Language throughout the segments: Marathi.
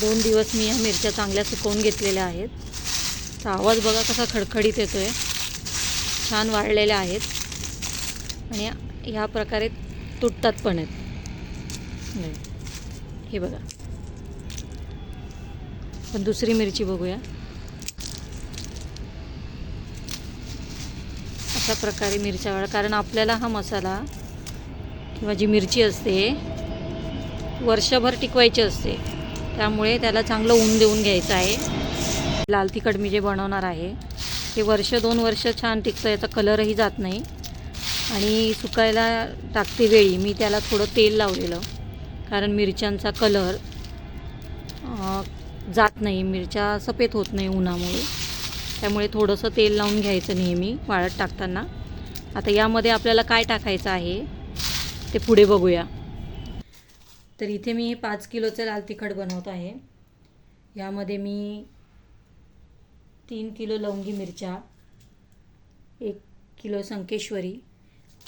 दोन दिवस मी ह्या मिरच्या चांगल्या सुकवून घेतलेल्या आहेत. तर आवाज बघा कसा खडखडीत येतो आहे छान वाळलेल्या आहेत. आणि ह्या प्रकारे तुटतात पण आहेत. नाही. हे बघा. पण दुसरी मिरची बघूया. अशा प्रकारे मिरच्या वाळ कारण आपल्याला हा मसाला किंवा जी मिरची असते वर्षभर टिकवायची असते. त्यामुळे त्याला चांगलं ऊन देऊन घ्यायचं आहे. लाल तिखट मी जे बनवणार आहे ते वर्ष दोन वर्ष छान टिकतं याचा कलरही जात नाही. आणि सुकायला टाकते वेळी मी त्याला थोडं तेल लावलेलं कारण मिरच्यांचा कलर जात नाही. मिरच्या सफेद होत नाही उन्हामुळे. त्यामुळे थोडंसं तेल लावून घ्यायचं नेहमी वाळत टाकताना. आता यामध्ये आपल्याला काय टाकायचं आहे ते पुढे बघूया. तर इथे मी पाच किलोचं लाल तिखट बनवत आहे. यामध्ये मी तीन किलो लवंगी मिरच्या एक किलो संकेश्वरी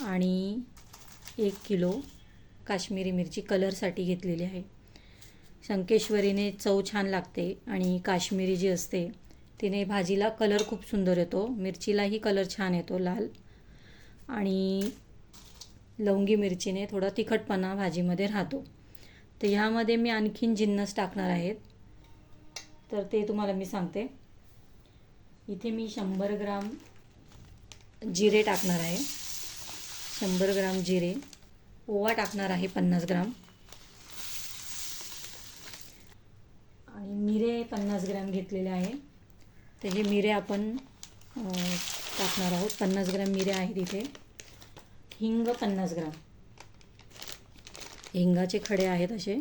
आणि एक किलो काश्मीरी मिरची कलरसाठी घेतलेली आहे. संकेश्वरीने चव छान लागते आणि काश्मीरी जी असते तिने भाजीला कलर खूप सुंदर येतो. मिरचीलाही कलर छान येतो लाल. आणि लवंगी मिरचीने थोडा तिखटपणा भाजीमध्ये राहतो. तर ह्यामध्ये मी आणखीन जिन्नस टाकणार आहेत. तर ते तुम्हाला मी सांगते. इथे मी शंभर ग्राम जिरे टाकणार आहे. शंभर ग्राम जिरे. ओवा टाकणार आहे पन्नास ग्राम. आणि मिरे पन्नास ग्राम घेतलेले आहे. तर हे मिरे आपण टाकणार आहोत. पन्नास ग्राम मिरे आहेत इथे. हिंग पन्नास ग्राम. हिंगाचे खडे आहेत असे.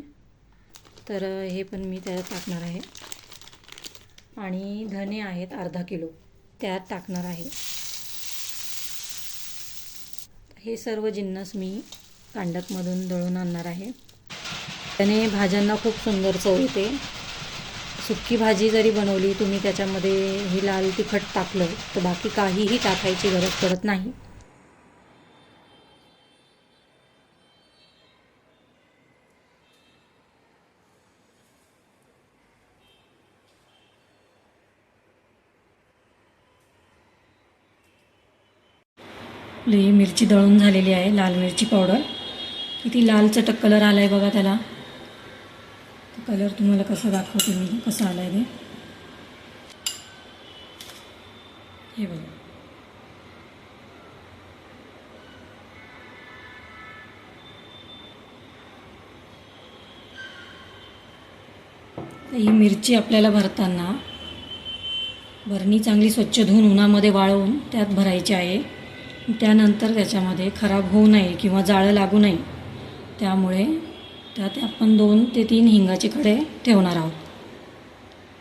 तर हे पण मी त्यात टाकणार आहे. आणि धने आहेत अर्धा किलो. त्यात टाकणार आहे. हे सर्व जिन्नस मी कांडकमधून दळून आणणार आहे. त्याने भाज्यांना खूप सुंदर चव येते. सुक्की भाजी जरी बनवली तुम्ही त्याच्यामध्ये हे लाल तिखट टाकलं तर बाकी काहीही टाकायची गरज पडत नाही. ही मिरची दळून झालेली आहे लाल मिरची पावडर किती लाल चटक कलर आला आहे बघा त्याला. कलर तुम्हाला कसा दाखवते मी कसा आला आहे ते. हे बघा. ही मिरची आपल्याला भरताना भरणी चांगली स्वच्छ धुवून उन्हामध्ये वाळवून त्यात भरायची आहे. त्यानंतर त्याच्यामध्ये खराब होऊ नये किंवा जाळं लागू नये त्यामुळे त्यात आपण दोन ते तीन हिंगाचे खडे ठेवणार आहोत.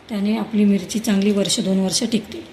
त्याने आपली मिरची चांगली वर्ष दोन वर्ष टिकते